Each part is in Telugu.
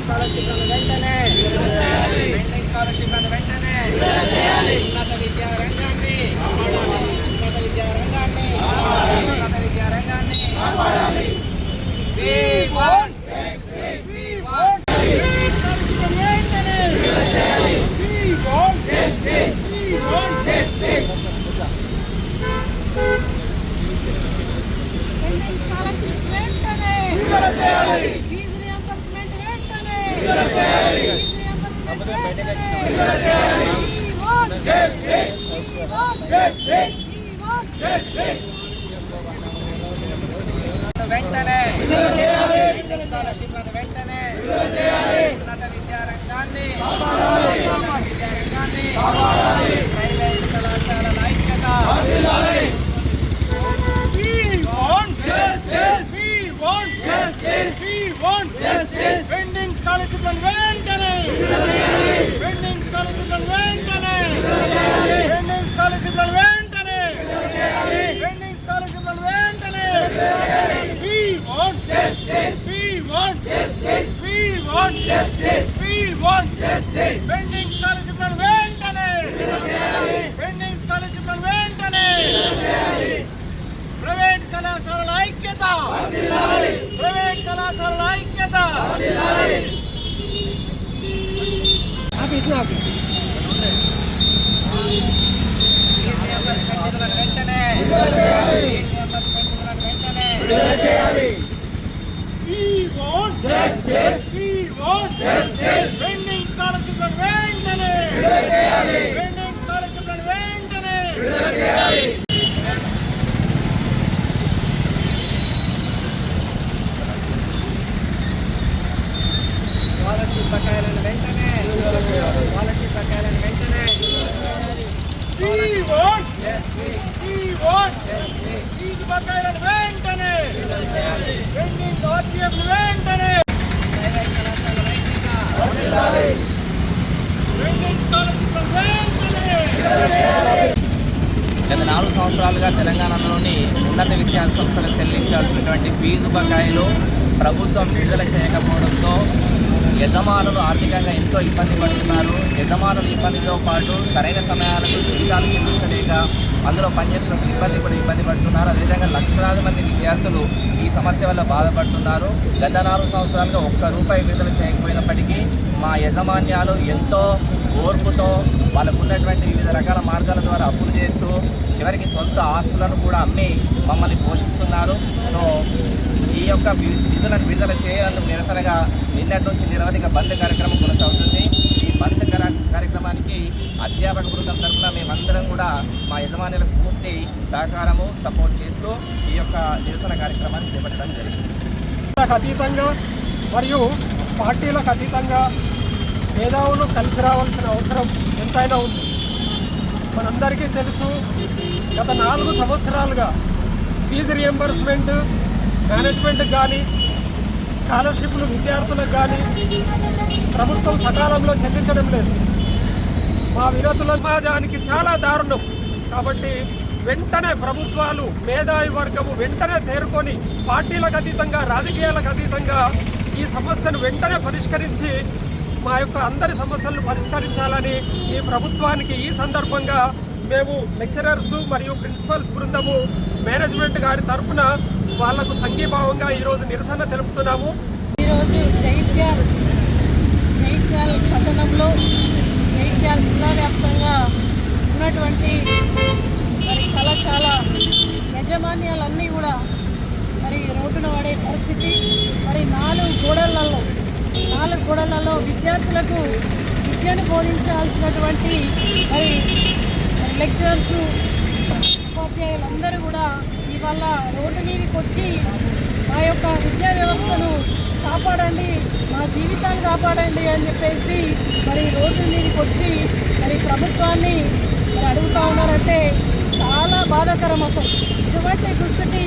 స్కాలర్షిప్లను వెంటనే పెండింగ్ స్కాలర్షిప్లను వెంటనే ఉన్నత విద్యా రంగాన్ని ఉన్నత విద్యా రంగాన్ని ఉన్నత విద్యా రంగాన్ని We want We want స్కాలర్షిప్లను వెంటనే We want justice We want justice pending scholarship వెంటనే ఫీజు రియంబర్స్మెంట్ వెంటనే ఫీజు రియంబర్స్మెంట్ వెంటనే We want justice. We want justice. We want justice. వెంటనే స్కాలర్షిప్లను వాంట్ జస్టిస్ పెండింగ్ స్కాలర్షిప్లను వెంటనే పెండింగ్ స్కాలర్షిప్లను వెంటనే ప్రైవేట్ కళాశాలల ఐక్యత ప్రైవేట్ కళాశాలల ఐక్యత బకాయిలను వెంటనే పెండింగ్ ఆర్టీఎఫ్ వెంటనే గత నాలుగు సంవత్సరాలుగా తెలంగాణలోని ఉన్నత విద్యా సంస్థలకు చెల్లించాల్సినటువంటి ఫీజు బకాయిలు ప్రభుత్వం విడుదల చేయకపోవడంతో యజమానులు ఆర్థికంగా ఎంతో ఇబ్బంది పడుతున్నారు. యజమానుల ఇబ్బందితో పాటు సరైన సమయాలకు జీతాలు చెల్లించలేక అందులో పనిచేస్తున్న సిబ్బంది కూడా ఇబ్బంది పడుతున్నారు. అదేవిధంగా లక్షలాది మంది విద్యార్థులు ఈ సమస్య వల్ల బాధపడుతున్నారు. గత నాలుగు సంవత్సరాలుగా ఒక్క రూపాయి విడుదల చేయకపోయినప్పటికీ మా యజమాన్యాలు ఎంతో ఓర్పుతో వాళ్ళకు ఉన్నటువంటి వివిధ రకాల మార్గాల ద్వారా అప్పులు చేస్తూ చివరికి సొంత ఆస్తులను కూడా అమ్మి మమ్మల్ని పోషిస్తున్నారు. సో యొక్క వి- విధులను విడుదల చేయాలని నిరసనగా నిన్నటి నుంచి నిరవధిక బంద్ కార్యక్రమం కొనసాగుతుంది. ఈ బంద్ కార్యక్రమానికి అధ్యాపక బృందం తరఫున మేమందరం కూడా మా యజమానులకు పూర్తి సహకారము సపోర్ట్ చేస్తూ ఈ యొక్క నిరసన కార్యక్రమాన్ని చేపట్టడం జరిగింది. అతీతంగా మరియు పార్టీలకు అతీతంగా మేధావులు కలిసి రావాల్సిన అవసరం ఎంతైనా ఉంది. మనందరికీ తెలుసు గత నాలుగు సంవత్సరాలుగా ఫీజు రియంబర్స్మెంట్ మేనేజ్మెంట్కి కానీ స్కాలర్షిప్లు విద్యార్థులకు కానీ ప్రభుత్వం సకాలంలో చెల్లించడం లేదు. మా వినతుల సమాజానికి చాలా దారుణం. కాబట్టి వెంటనే ప్రభుత్వాలు మేధావి వర్గము వెంటనే తేరుకొని పార్టీలకు అతీతంగా రాజకీయాలకు అతీతంగా ఈ సమస్యను వెంటనే పరిష్కరించి మా యొక్క అందరి సమస్యలను పరిష్కరించాలని ఈ ప్రభుత్వానికి ఈ సందర్భంగా మేము లెక్చరర్స్ మరియు ప్రిన్సిపల్స్ బృందము మేనేజ్మెంట్ గారి తరఫున వాళ్ళకు సంఘీభావంగా ఈరోజు నిరసన తెలుపుతున్నాము. ఈరోజు జైత్యాల్ జైత్యాల్ పట్టణంలో జైత్యాల్ జిల్లా వ్యాప్తంగా ఉన్నటువంటి మరి కళాశాల యాజమాన్యాలన్నీ కూడా మరి రోడ్డున పడే పరిస్థితి. మరి నాలుగు గోడలలో నాలుగు గోడలలో విద్యార్థులకు విద్యను బోధించాల్సినటువంటి మరి మరి లెక్చరర్స్ ఉపాధ్యాయులందరూ కూడా వాళ్ళ రోడ్డు మీదకి వచ్చి మా యొక్క విద్యా వ్యవస్థను కాపాడండి మా జీవితాన్ని కాపాడండి అని చెప్పేసి మరి రోడ్డు మీదకి వచ్చి మరి ప్రభుత్వాన్ని మరి ఉన్నారంటే చాలా బాధాకరం అసలు. ఇటువంటి దుస్థితి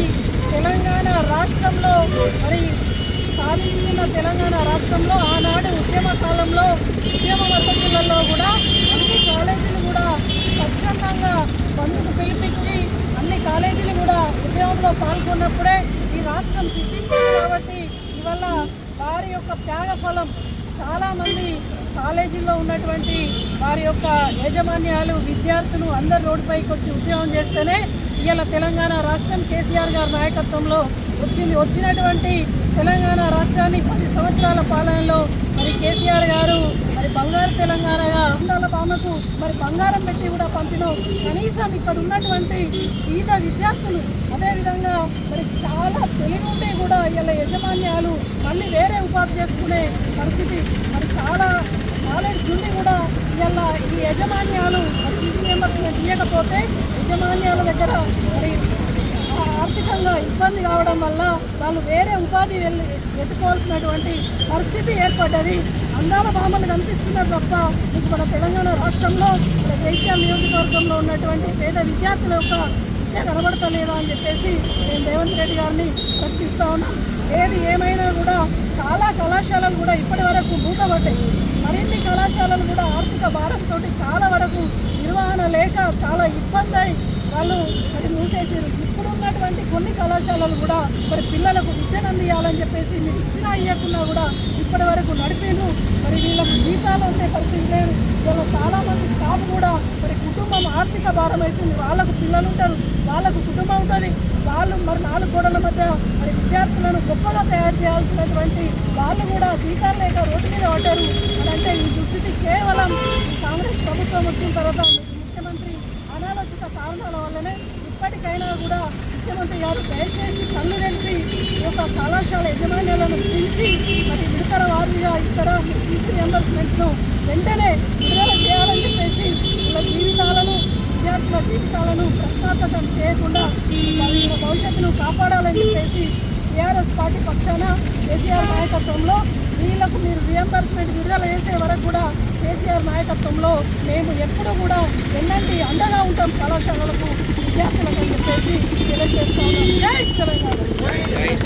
తెలంగాణ రాష్ట్రంలో మరి సాధించుకున్న తెలంగాణ రాష్ట్రంలో ఆనాడు ఉద్యమ కాలంలో ఉద్యమ వసతులలో కూడా త్యాగఫలం. చాలామంది కాలేజీల్లో ఉన్నటువంటి వారి యొక్క యాజమాన్యాలు విద్యార్థులు అందరు రోడ్డుపైకి వచ్చి ఉద్యోగం చేస్తేనే ఇవాళ తెలంగాణ రాష్ట్రం కేసీఆర్ గారి నాయకత్వంలో వచ్చింది. వచ్చినటువంటి తెలంగాణ రాష్ట్రాన్ని పది సంవత్సరాల పాలనలో మరి కేసీఆర్ గారు మరి బంగారు తెలంగాణగా ఆమెకు మరి బంగారం పెట్టి కూడా పంపినాం కనీసం ఇక్కడ ఉన్నటువంటి ఈత విద్యార్థులు అదేవిధంగా మరి చాలా తెలివి కూడా ఇలా యజమాన్యాలు మళ్ళీ వేరే ఉపాధి చేసుకునే పరిస్థితి. మరి చాలా కాలేజ్ ఉండి కూడా ఇలా ఈ యజమాన్యాలు మరి ఫీజు రియంబర్స్మెంట్ ఇవ్వకపోతే యజమాన్యాల దగ్గర మరి ఆర్థికంగా ఇబ్బంది కావడం వల్ల వాళ్ళు వేరే ఉపాధి వెళ్ళి ఎత్తుకోవాల్సినటువంటి పరిస్థితి ఏర్పడ్డది. అందాల భామలు కనిపిస్తున్నారు తప్ప మీకు మన తెలంగాణ రాష్ట్రంలో మన జైత్యాల నియోజకవర్గంలో ఉన్నటువంటి పేద విద్యార్థుల యొక్క విద్య కనబడతలేదా అని చెప్పేసి నేను రేవంత్ రెడ్డి గారిని ప్రశ్నిస్తా ఉన్నాను ఏది ఏమైనా కూడా చాలా కళాశాలలు కూడా ఇప్పటి వరకు మూతబడ్డాయి మరిన్ని కళాశాలలు కూడా ఆర్థిక భారంతో చాలా వరకు నిర్వహణ లేక చాలా ఇబ్బంది అయి వాళ్ళు మరి మూసేసారు ఇప్పుడు ఉన్నటువంటి కొన్ని కళాశాలలు కూడా మరి పిల్లలకు విద్యను అందియాలని చెప్పేసి మీరు ఇచ్చినా అయ్యకుండా కూడా ఇప్పటి వరకు నడిపేను. మరి వీళ్ళకు జీతాలు అంతే పరిస్థితి లేదు. వీళ్ళ చాలామంది స్టాఫ్ కూడా మరి కుటుంబం ఆర్థిక భారం అవుతుంది వాళ్ళకు పిల్లలు ఉంటారు వాళ్ళకు కుటుంబం ఉంటుంది. వాళ్ళు మరి నాలుగు గోడల మధ్య మరి విద్యార్థులను గొప్పగా తయారు చేయాల్సినటువంటి వాళ్ళు కూడా జీతాలు లేక రోడ్డు మీద పడ్డారు. మరి అంటే ఈ దుస్థితి కేవలం కాంగ్రెస్ ప్రభుత్వం వచ్చిన తర్వాత ముఖ్యమంత్రి అనాలోచిత కారణాల వల్లనే ఇప్పటికైనా కూడా ముఖ్యమంత్రి గారు దయచేసి కళ్ళు తెలిసి ఒక కళాశాల యజమాన్యాలను పిలిచి మరి విడతల వారీగా ఇస్తారా? ఫీజు రియంబర్స్మెంట్ను వెంటనే విడుదల చేయాలని చెప్పేసి వాళ్ళ జీవితాలను విద్యార్థుల జీవితాలను ప్రశ్నార్థకం చేయకుండా వాళ్ళ భవిష్యత్తును కాపాడాలని చెప్పేసి టీఆర్ఎస్ పార్టీ పక్షాన కేసీఆర్ నాయకత్వంలో వీళ్ళకు మీరు రియంబర్స్మెంట్ విడుదల చేసే వరకు కూడా కేసీఆర్ నాయకత్వంలో మేము ఎప్పుడూ కూడా ఎన్నంటి అండగా ఉంటాం కళాశాలలకు. విద్యార్థులకు అని చెప్పేసి తెలియజేస్తా ఉన్నాం జై తెలంగాణ.